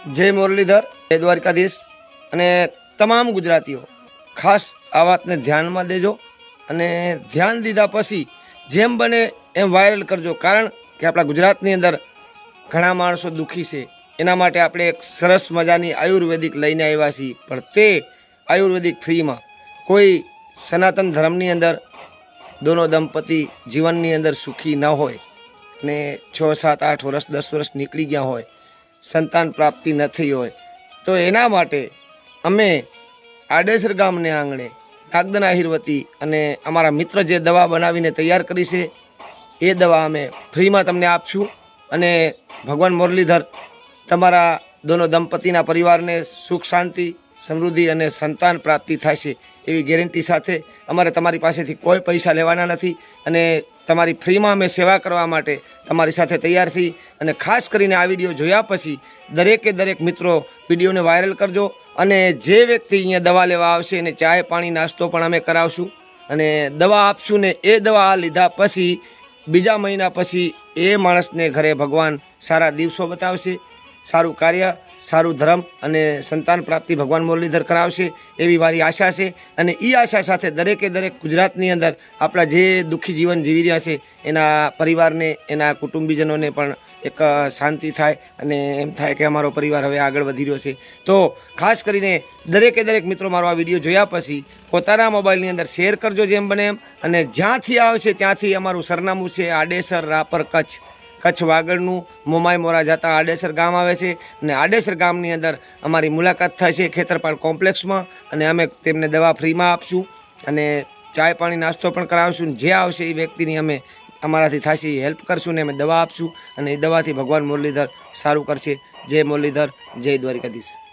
જય મુરલીધર, જય દ્વારકાધીશ અને તમામ ગુજરાતીઓ, ખાસ આ વાતને ધ્યાનમાં દેજો અને ધ્યાન દીધા પછી જેમ બને એમ વાયરલ કરજો. કારણ કે આપણા ગુજરાતની અંદર ઘણા માણસો દુઃખી છે. એના માટે આપણે એક સરસ મજાની આયુર્વેદિક લઈને આવ્યા છીએ. પણ તે આયુર્વેદિક ફ્રીમાં કોઈ સનાતન ધર્મની અંદર દોનો દંપતી જીવનની અંદર સુખી ન હોય ને છ, સાત, આઠ વર્ષ, દસ વર્ષ નીકળી ગયા હોય સંતાન પ્રાપ્તિ નથી હોય, તો એના માટે અમે આડેસર ગામને આંગણે નાગદન આહિરવતી અને અમારા મિત્ર જે દવા બનાવીને તૈયાર કરી છે, એ દવા અમે ફ્રીમાં તમને આપશું અને ભગવાન મુરલીધર તમારા દોનો દંપતીના પરિવારને સુખ શાંતિ સમૃદ્ધિ અને સંતાન પ્રાપ્તિ થશે એવી ગેરંટી સાથે અમારે તમારી પાસેથી કોઈ પૈસા લેવાના નથી અને તમારી ફ્રીમાં અમે સેવા કરવા માટે તમારી સાથે તૈયાર છીએ અને ખાસ કરીને આ વીડિયો જોયા પછી દરેકે દરેક મિત્રો વિડીયોને વાયરલ કરજો અને જે વ્યક્તિ અહીંયા દવા લેવા આવશે એને ચાય પાણી નાસ્તો પણ અમે કરાવશું અને દવા આપશું ને એ દવા લીધા પછી બીજા મહિના પછી એ માણસને ઘરે ભગવાન સારા દિવસો બતાવશે સારું કાર્ય, સારું ધર્મ અને સંતાન પ્રાપ્તિ ભગવાન મુરલીધર કરાવશે એવી મારી આશા છે. અને એ આશા સાથે દરેકે દરેક ગુજરાતની અંદર આપણા જે દુઃખી જીવન જીવી રહ્યા છે, એના પરિવારને, એના કુટુંબીજનોને પણ એક શાંતિ થાય અને એમ થાય કે અમારો પરિવાર હવે આગળ વધી રહ્યો છે. તો ખાસ કરીને દરેકે દરેક મિત્રો મારો આ વીડિયો જોયા પછી પોતાના મોબાઈલની અંદર શેર કરજો જેમ બને એમ. અને જ્યાંથી આવશે ત્યાંથી અમારું સરનામું છે આડેસર રાપર કચ્છ. કચ્છ વાગડનું મોમાઈ મોરા જતા આડેસર ગામ આવે છે અને આડેસર ગામની અંદર અમારી મુલાકાત થશે ખેતરપાળ કોમ્પ્લેક્સમાં અને અમે તેમને દવા ફ્રીમાં આપશું અને ચાય પાણી નાસ્તો પણ કરાવશું જે આવશે એ વ્યક્તિની અમે અમારાથી થશે હેલ્પ કરશું ને અમે દવા આપશું અને એ દવાથી ભગવાન મુરલીધર સારું કરશે. જય મુરલીધર, જય દ્વારિકાધીશ.